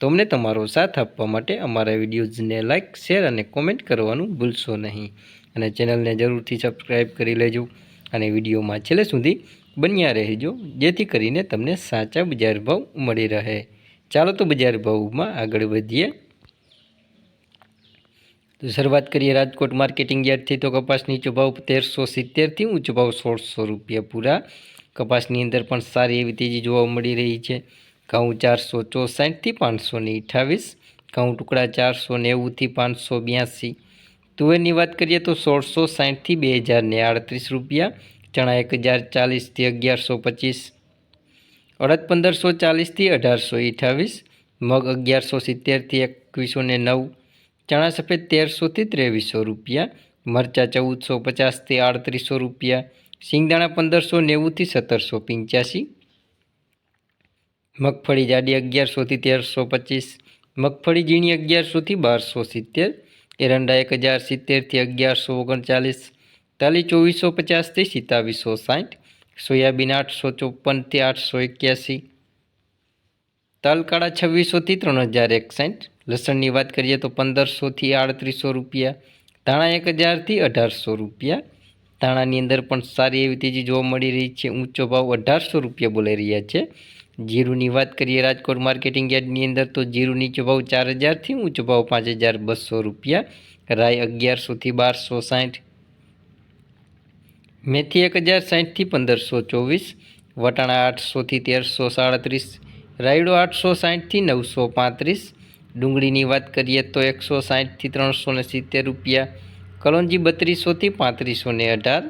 તો અમને તમારો સાથ આપવા માટે અમારા વિડીયોઝને લાઇક, શેર અને કોમેન્ટ કરવાનું ભૂલશો નહીં. અને ચેનલને જરૂરથી સબસ્ક્રાઈબ કરી લેજો અને વિડીયોમાં છેલ્લે સુધી બન્યા રહેજો, જેથી કરીને તમને સાચા બજાર ભાવ મળી રહે. ચાલો તો બજાર ભાવમાં આગળ વધીએ. તો શરૂઆત કરીએ રાજકોટ માર્કેટિંગ યાર્ડથી. તો કપાસ નીચો ભાવ તેરસો સિત્તેરથી ઊંચો ભાવ સોળસો રૂપિયા પૂરા. કપાસની અંદર પણ સારી એવી તેજી જોવા મળી રહી છે. ઘઉં ચારસો ચોસાઠથી પાંચસો ને અઠ્ઠાવીસ, ઘઉં ટુકડા ચારસો નેવુંથી પાંચસો બ્યાસી. તુવેરની વાત કરીએ તો સોળસો સાઠથી બે હજાર ને આડત્રીસ રૂપિયા, ચણા એક હજાર ચાલીસથી અગિયારસો પચીસ. અડદ પંદરસો ચાલીસથી અઢારસો અઠ્ઠાવીસ, મગ અગિયારસો સિત્તેરથી એકવીસો ને નવ, ચણા સફેદ તેરસોથી ત્રેવીસો રૂપિયા, મરચાં ચૌદસો પચાસથી આડત્રીસો રૂપિયા સિંગદાણા પંદરસો નેવુંથી સત્તરસો પંચ્યાસી મગફળી જાડી અગિયારસોથી તેરસો પચીસ, મગફળી ઝીણી અગિયારસોથી બારસો સિત્તેર, એરંડા એક હજાર સિત્તેરથી અગિયારસો ઓગણચાલીસ, તાલી ચોવીસો પચાસથી સિત્તાવીસો સાઠ, સોયાબીન આઠસો ચોપનથી આઠસો એક્યાસી, તલકાળા છવ્વીસોથી ત્રણ હજાર એકસાઠ, લસણની વાત કરીએ તો પંદરસોથી આડત્રીસો રૂપિયા, ધાણા એક હજારથી અઢારસો રૂપિયા, ધાણાની અંદર પણ સારી એવી તેજી જોવા મળી રહી છે, ઊંચો ભાવ અઢારસો રૂપિયા બોલાઈ રહ્યા છે. જીરુની વાત કરીએ રાજકોટ માર્કેટિંગ યાર્ડની અંદર, તો જીરું નીચો ભાવ ચાર હજારથી ઊંચો ભાવ પાંચ હજાર બસો રૂપિયા, રાય અગિયારસોથી બારસો સાઠ. મેથી એક હજાર સાઠથી પંદરસો ચોવીસ, વટાણા આઠસોથી તેરસો સાડત્રીસ, રાયડો આઠસો સાઠથી નવસો પાંત્રીસ, ડુંગળીની વાત કરીએ તો એકસો સાઠથી ત્રણસો ને સિત્તેર રૂપિયા, કલોંજી બત્રીસોથી પાંત્રીસો અઢાર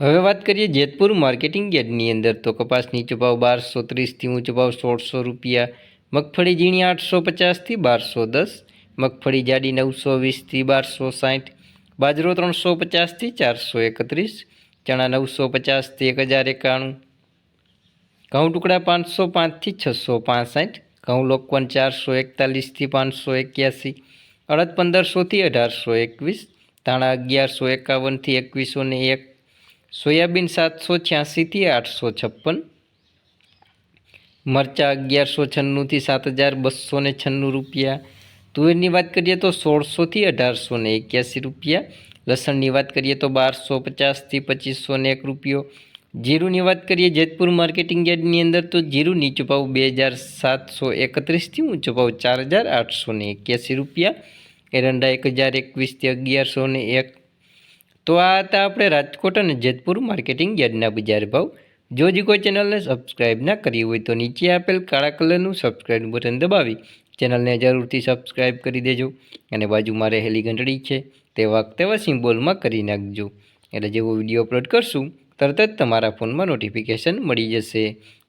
હવે વાત કરીએ જેતપુર માર્કેટિંગ યાર્ડની અંદર તો કપાસ નીચો ભાવ બારસો ત્રીસથી ઊંચો ભાવ સોળસો રૂપિયા, મગફળી ઝીણી આઠસો પચાસથી બારસો દસ, મગફળી જાડી નવસો વીસથી બારસો સાઠ, બાજરો ત્રણસો પચાસથી ચારસો એકત્રીસ, ચણા નવસો પચાસથી એક હજાર એકાણું, ઘઉં ટુકડા પાંચસો પાંચથી છસો પાંસઠ, ઘઉં લોકવન ચારસો એકતાલીસથી પાંચસો એક્યાસી, અડદ પંદરસોથી અઢારસો એકવીસ, ધાણા અગિયારસો એકાવનથી એકવીસો ને એક સોયાબીન સાતસો છ્યાસીથી આઠસો છપ્પન, મરચાં અગિયારસો છન્નુંથી સાત હજાર બસો ને છન્નું રૂપિયા. તુવેરની વાત કરીએ તો સોળસોથી અઢારસો ને એક્યાસી રૂપિયા. લસણની વાત કરીએ તો બારસો પચાસથી પચીસો ને એક રૂપિયો. જીરુંની વાત કરીએ જેતપુર માર્કેટિંગ યાર્ડની અંદર તો જીરું નીચો ભાવ બે હજાર સાતસો એકત્રીસથી ઊંચો ભાવ ચાર હજાર આઠસો ને એક્યાસી રૂપિયા. એરંડા એક હજાર એકવીસથી અગિયારસો ને એક. તો આ હતા આપણે રાજકોટ અને જેતપુર માર્કેટિંગ યાર્ડના બજાર ભાવ. જો હજી કોઈ ચેનલને સબસ્ક્રાઈબ ના કરી હોય તો નીચે આપેલ કાળા કલરનું સબસ્ક્રાઈબ બટન દબાવી ચેનલને જરૂરથી સબસ્ક્રાઈબ કરી દેજો અને બાજુમાં રહેલી ઘંટડી છે તે તેવા સિમ્બોલમાં કરી નાખજો. એટલે જેવો વીડિયો અપલોડ કરશું, તરત જ તમારા ફોનમાં નોટિફિકેશન મળી જશે.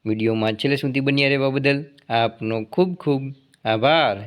વિડીયોમાં છેલ્લે સુધી બન્યા રહેવા બદલ આપનો ખૂબ ખૂબ આભાર.